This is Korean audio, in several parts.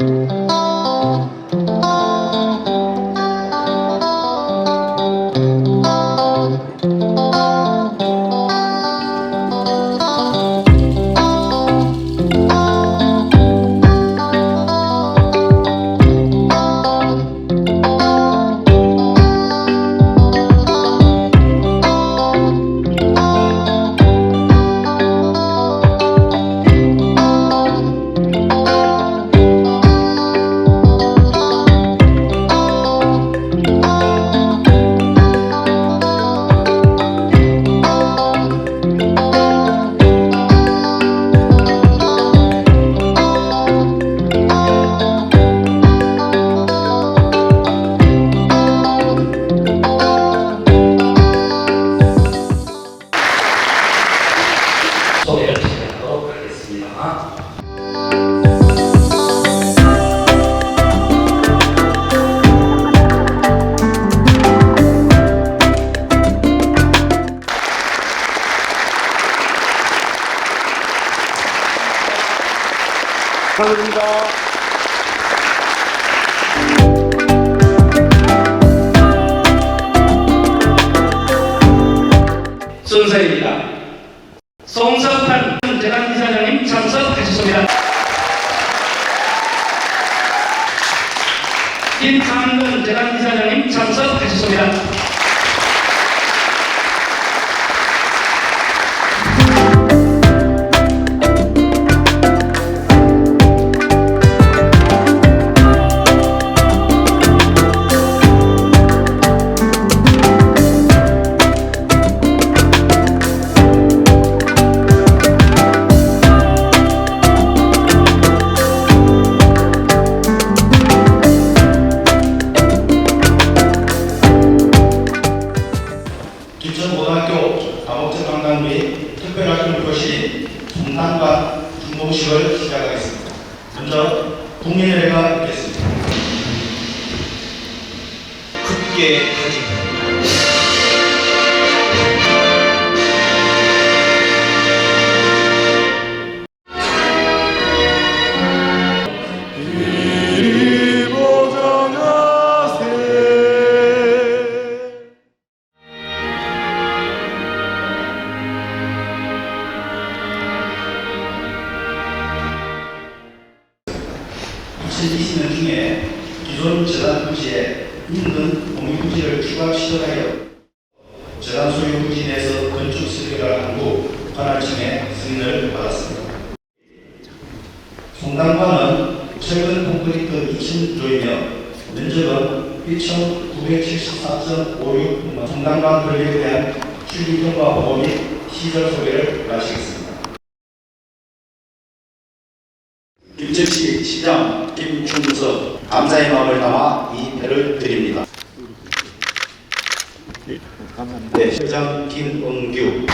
소 축하드립니다. 순서입니다. 철근 콘크리트 2층 조이며 면적은 1,974.56 송당관 건립에 대한 출입경과 보호 및 시설 소개를 마치겠습니다. 김철시 시장 김충석 감사의 마음을 담아 이 배를 드립니다. 네, 회장 김은규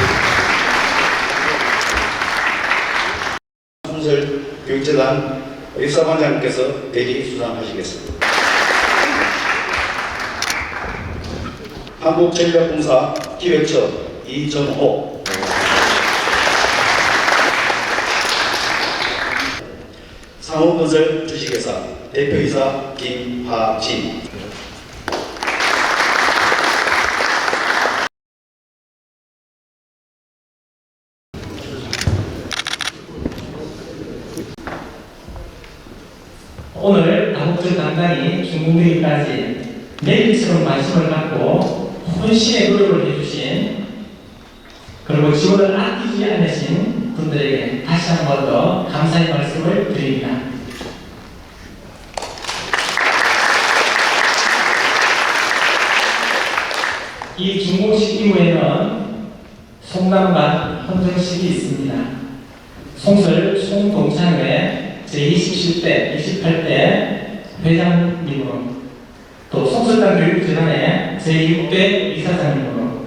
홍설 교육재단 의사관장님께서 대리 수상하시겠습니다. 한국전력공사 기획처 이정호 상호건설 주식회사 대표이사 김하진 다목적 담당이 중공들이까지 내일처럼 관심을 갖고 혼신의 노력을 해주신 그리고 지원을 아끼지 않으신 분들에게 다시 한 번 더 감사의 말씀을 드립니다. 이 중공식 이후에는 송남관 헌정식이 있습니다. 송설 송동창회 제27대, 28대 회장님으로 또 송설당 교육재단의 제6대 이사장님으로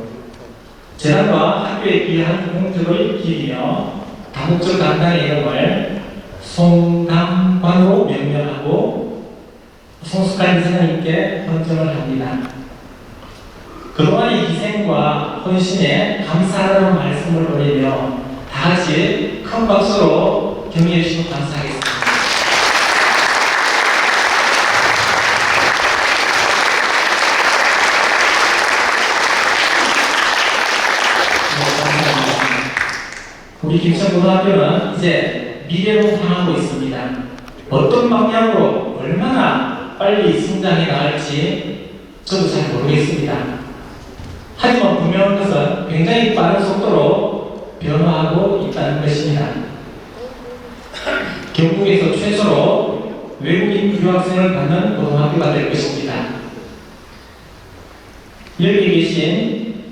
재단과 학교에 기여한 공적을 기리며 다목적 담당의 이름을 송담관으로 명명하고 송숙한 이사장님께 헌정을 합니다. 그동안의 희생과 헌신에 감사하다는 말씀을 드리며 다 같이 큰 박수로 격려해 주시면 감사하겠습니다. 우리 김천고등학교는 이제 미래로 향하고 있습니다. 어떤 방향으로 얼마나 빨리 성장해 나갈지 저도 잘 모르겠습니다. 하지만 분명한 것은 굉장히 빠른 속도로 변화하고 있다는 것입니다. 경북에서 최초로 외국인 유학생을 받는 고등학교가 될 것입니다. 여기 계신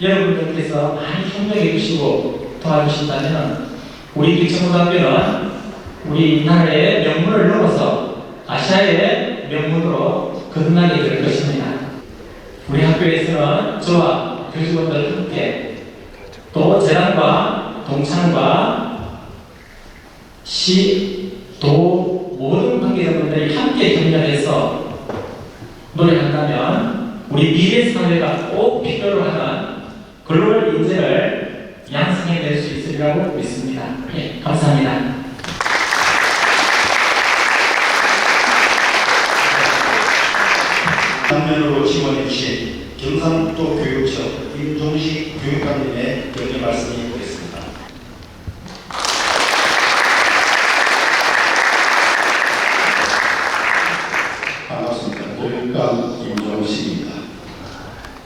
여러분들께서 많이 협력해 주시고 도와주신다면 우리 기초고등학교는 우리 나라의 명문을 넘어서 아시아의 명문으로 거듭나게 될 것입니다. 우리 학교에서는 저와 교직원들 함께 또 재단과 동창과 시, 도 모든 관계자분들이 함께 협력해서 노력한다면 우리 미래 사회가 꼭 필요로 하는 글로벌 인재를 양성해낼 수 있으리라고 믿습니다. 예, 감사합니다. 단면으로 지원해 주신 경상북도 교육청 임종식 교육감님의 경의 말씀이 보겠습니다. 반갑습니다. 교육감 김종식입니다.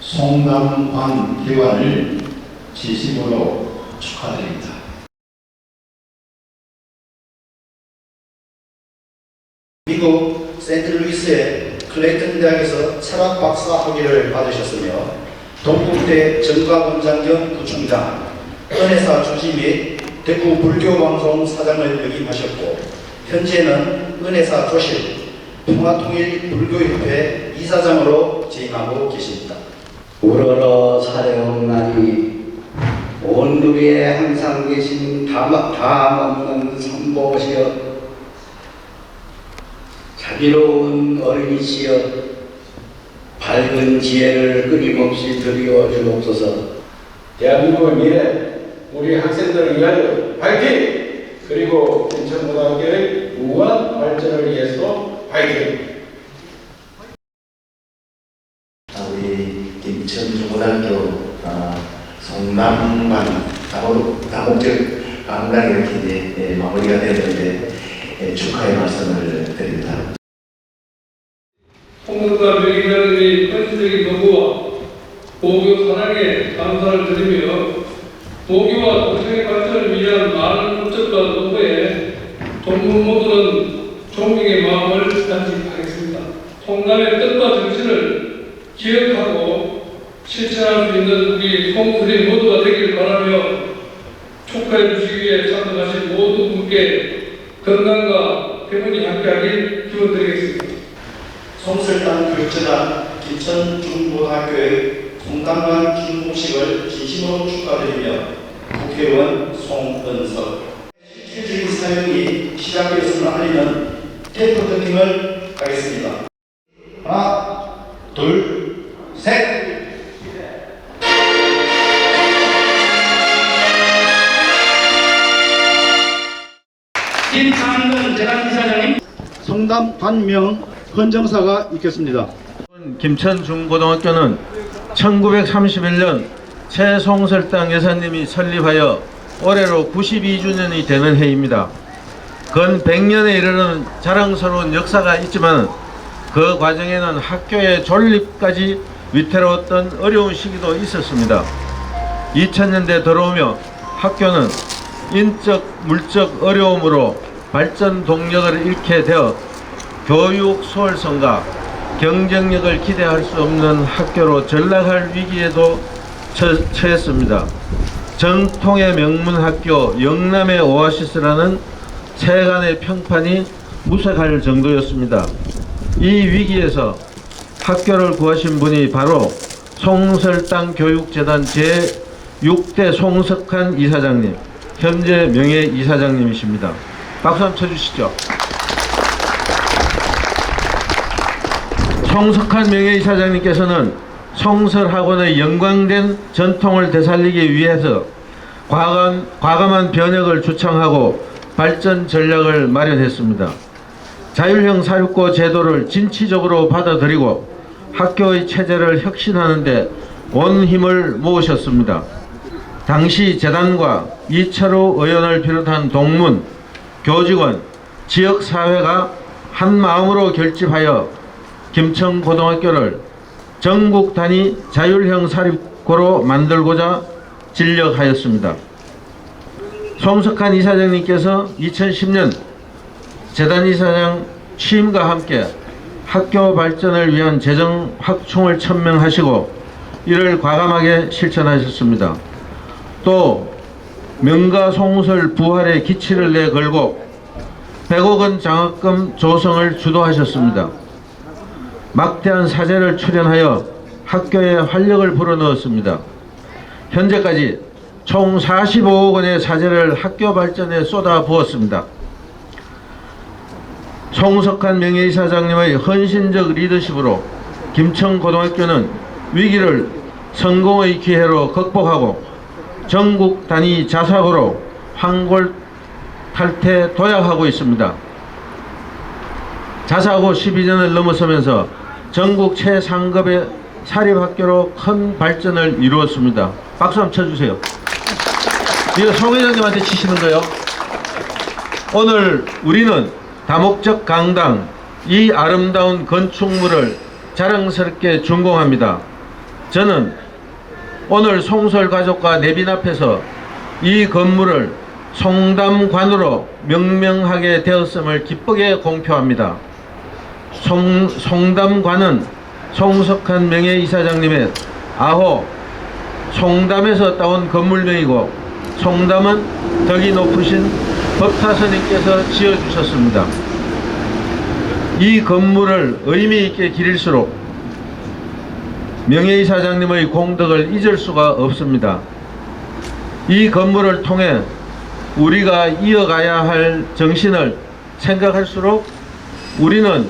송남관 기관을 진심으로 축하드립니다. 미국 클레이턴 대학에서 철학 박사 학위를 받으셨으며 동국대 정과원장 겸 부총장, 은혜사 주지 및 대구 불교방송 사장을 역임하셨고 현재는 은혜사 조실, 평화통일 불교협회 이사장으로 재임하고 계십니다. 우러러 사령나니 온누리에 항상 계신 다함없는 선보시여 자비로운 어린이시여 밝은 지혜를 끊임없이 드리워 주옵소서 대한민국의 미래, 우리 학생들을 위하여 파이팅! 그리고 인천고등학교의 무한 발전을 위해서 파이팅! 아, 우리 김천중고등학교 아, 성남관 다목, 강당이 이렇게 이제 예, 마무리가 되는데 예, 축하의 말씀을 드립니다. 홍문과 명의장님이 헌신적인 노고와 보교 사랑에 감사를 드리며 보교와 동생의 발전을 위한 많은 목적과 노고에 동문 모두는 존경의 마음을 간직하겠습니다. 통남의 뜻과 정신을 기억하고 실천할 수 있는 우리 성수님 모두가 되길 바라며 축하해 주시기 위해 참석하신 모든 분께 건강과 평온이 함께하길 기원드리겠습니다. 송설당 교육재단 기천중고등학교의 송담관 준공식을 진심으로 축하드리며 국회의원 송은석 실질적인 사용이 시작되었음을 알리는 테이프 터닝을 하겠습니다. 하나, 둘, 셋! 성담 관명 헌정사가 있겠습니다. 김천중고등학교는 1931년 최송설당 여사님이 설립하여 올해로 92주년이 되는 해입니다. 근 100년에 이르는 자랑스러운 역사가 있지만 그 과정에는 학교의 존립까지 위태로웠던 어려운 시기도 있었습니다. 2000년대 들어오며 학교는 인적, 물적 어려움으로 발전 동력을 잃게 되어 교육 수월성과 경쟁력을 기대할 수 없는 학교로 전락할 위기에도 처, 처했습니다. 정통의 명문 학교 영남의 오아시스라는 세간의 평판이 무색할 정도였습니다. 이 위기에서 학교를 구하신 분이 바로 송설당 교육재단 제6대 송석한 이사장님, 현재 명예 이사장님이십니다. 박수 한번 쳐주시죠. 송석한 명예이사장님께서는 송설학원의 영광된 전통을 되살리기 위해서 과감, 과감한 변혁을 주창하고 발전 전략을 마련했습니다. 자율형 사육고 제도를 진취적으로 받아들이고 학교의 체제를 혁신하는 데 온 힘을 모으셨습니다. 당시 재단과 이철우 의원을 비롯한 동문, 교직원, 지역사회가 한 마음으로 결집하여 김천고등학교를 전국 단위 자율형 사립고로 만들고자 진력하였습니다. 송석한 이사장님께서 2010년 재단 이사장 취임과 함께 학교 발전을 위한 재정 확충을 천명하시고 이를 과감하게 실천하셨습니다. 또 명가 송설 부활의 기치를 내걸고 100억 원 장학금 조성을 주도하셨습니다. 막대한 사재를 출연하여 학교에 활력을 불어넣었습니다. 현재까지 총 45억 원의 사재를 학교 발전에 쏟아 부었습니다. 송석한 명예이사장님의 헌신적 리더십으로 김천고등학교는 위기를 성공의 기회로 극복하고 전국 단위 자사고로 황골 탈퇴 도약하고 있습니다. 자사고 12년을 넘어서면서 전국 최상급의 사립학교로 큰 발전을 이루었습니다. 박수 한번 쳐주세요. 이거 송 회장님한테 치시는 거요. 오늘 우리는 다목적 강당 이 아름다운 건축물을 자랑스럽게 준공합니다. 저는 오늘 송설 가족과 내빈 앞에서 이 건물을 송담관으로 명명하게 되었음을 기쁘게 공표합니다. 송, 송담관은 송석한 명예 이사장님의 아호 송담에서 따온 건물명이고 송담은 덕이 높으신 법타스님께서 지어주셨습니다. 이 건물을 의미 있게 기릴수록 명예이사장님의 공덕을 잊을 수가 없습니다. 이 건물을 통해 우리가 이어가야 할 정신을 생각할수록 우리는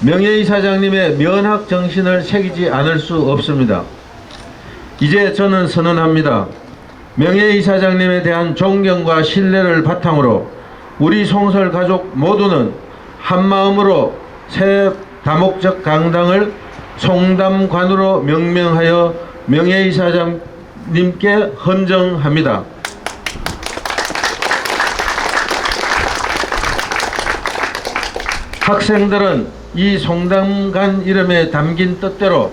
명예이사장님의 면학 정신을 새기지 않을 수 없습니다. 이제 저는 선언합니다. 명예이사장님에 대한 존경과 신뢰를 바탕으로 우리 송설 가족 모두는 한마음으로 새 다목적 강당을 송담관으로 명명하여 명예이사장님께 헌정합니다. 학생들은 이 송담관 이름에 담긴 뜻대로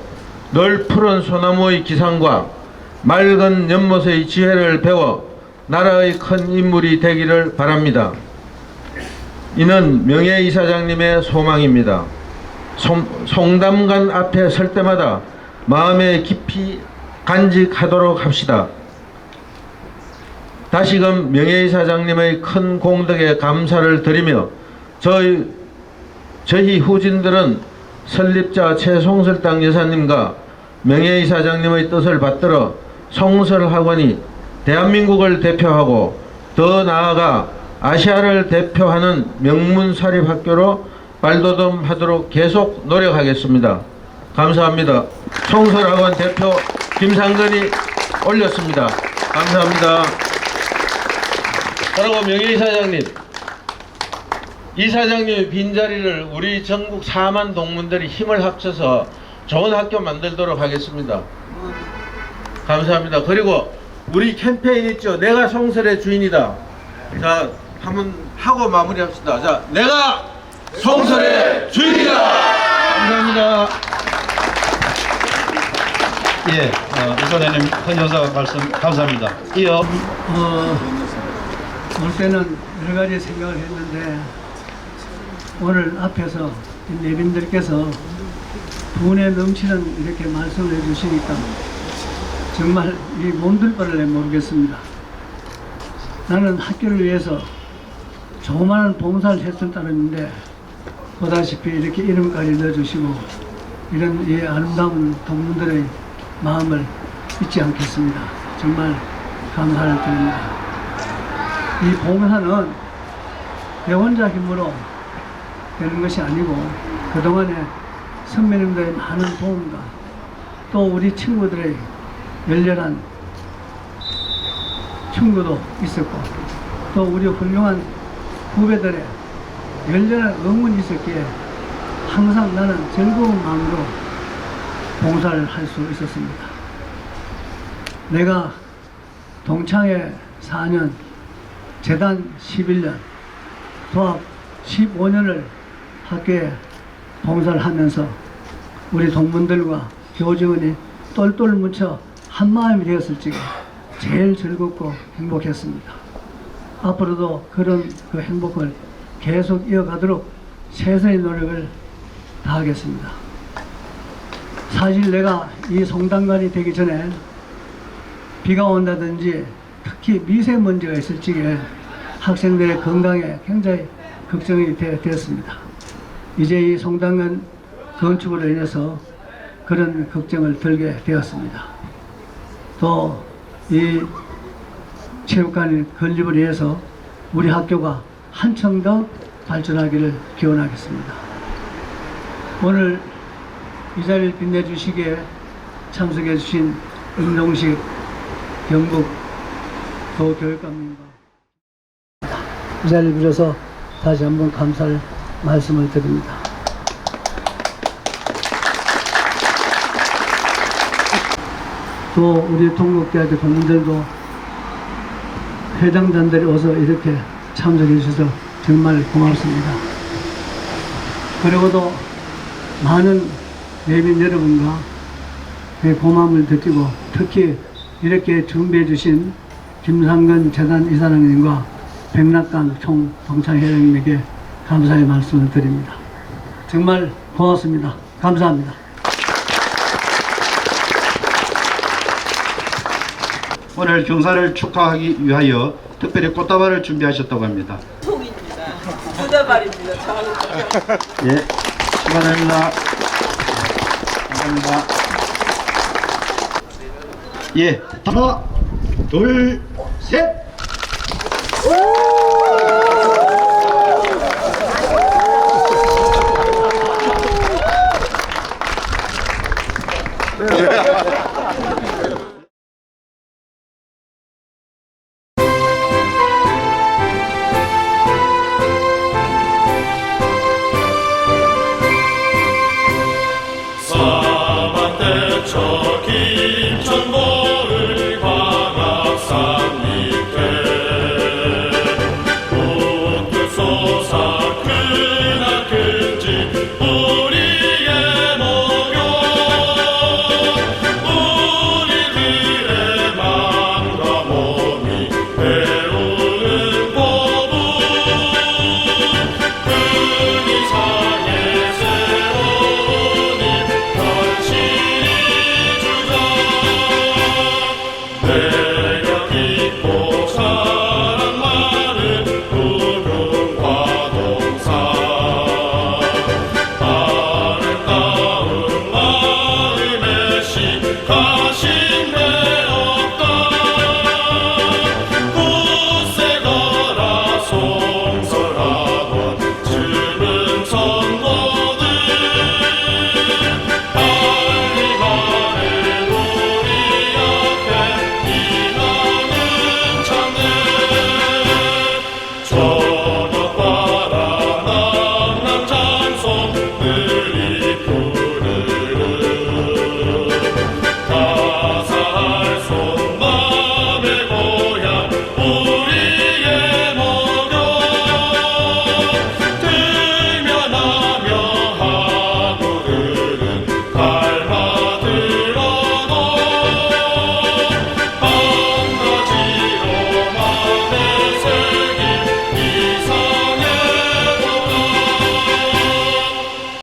늘 푸른 소나무의 기상과 맑은 연못의 지혜를 배워 나라의 큰 인물이 되기를 바랍니다. 이는 명예이사장님의 소망입니다. 송, 송담관 앞에 설 때마다 마음에 깊이 간직하도록 합시다. 다시금 명예이사장님의 큰 공덕에 감사를 드리며 저희, 저희 후진들은 설립자 최송설당 여사님과 명예이사장님의 뜻을 받들어 송설학원이 대한민국을 대표하고 더 나아가 아시아를 대표하는 명문사립학교로 발돋움하도록 계속 노력하겠습니다. 감사합니다. 송설학원 대표 김상근이 올렸습니다. 감사합니다. 그리고 명예이사장님 이 사장님의 빈자리를 우리 전국 4만 동문들이 힘을 합쳐서 좋은 학교 만들도록 하겠습니다. 감사합니다. 그리고 우리 캠페인 있죠. 내가 송설의 주인이다. 자, 한번 하고 마무리합시다. 자, 내가 송설의 주인이다. 감사합니다. 예, 어, 이번에는 헌정사 말씀 감사합니다. 이어 어, 올 때는 여러 가지 생각을 했는데 오늘 앞에서 이 내빈들께서 분에 넘치는 이렇게 말씀을 해주시니까 정말 이 몸둘 바를 모르겠습니다. 나는 학교를 위해서 조그마한 봉사를 했을 따름인데 보다시피 이렇게 이름까지 넣어주시고 이런 이 아름다운 동문들의 마음을 잊지 않겠습니다. 정말 감사를 드립니다. 이 봉사는 내 혼자 힘으로 되는 것이 아니고 그동안에 선배님들의 많은 도움과 또 우리 친구들의 열렬한 충고도 있었고 또 우리 훌륭한 후배들의 열렬한 응원이 있었기에 항상 나는 즐거운 마음으로 봉사를 할 수 있었습니다. 내가 동창회 4년, 재단 11년, 도합 15년을 학교에 봉사를 하면서 우리 동문들과 교직원이 똘똘 뭉쳐 한마음이 되었을 적에 제일 즐겁고 행복했습니다. 앞으로도 그런 그 행복을 계속 이어가도록 최선의 노력을 다하겠습니다. 사실 내가 이 성당관이 되기 전에 비가 온다든지 특히 미세먼지가 있을 적에 학생들의 건강에 굉장히 걱정이 되, 되었습니다. 이제 이 성당관 건축으로 인해서 그런 걱정을 들게 되었습니다. 또 이 체육관 건립을 위해서 우리 학교가 한층 더 발전하기를 기원하겠습니다. 오늘 이 자리를 빛내주시기에 참석해주신 임동식 경북 도교육감님과 이 자리를 빌어서 다시 한번 감사를 말씀을 드립니다. 또 우리 동국대학교 동문들도 회장단들이 어서 이렇게 참석해 주셔서 정말 고맙습니다. 그리고도 많은 내빈 여러분과 내 고마움을 드리고 특히 이렇게 준비해 주신 김상근 재단 이사장님과 백낙강 총 동창회장님에게 감사의 말씀을 드립니다. 정말 고맙습니다. 감사합니다. 오늘 경사를 축하하기 위하여 특별히 꽃다발을 준비하셨다고 합니다. 통입니다. 두다발입니다. 저는 예, 축하드립니다. 감사합니다. 예, 하나, 둘, 셋.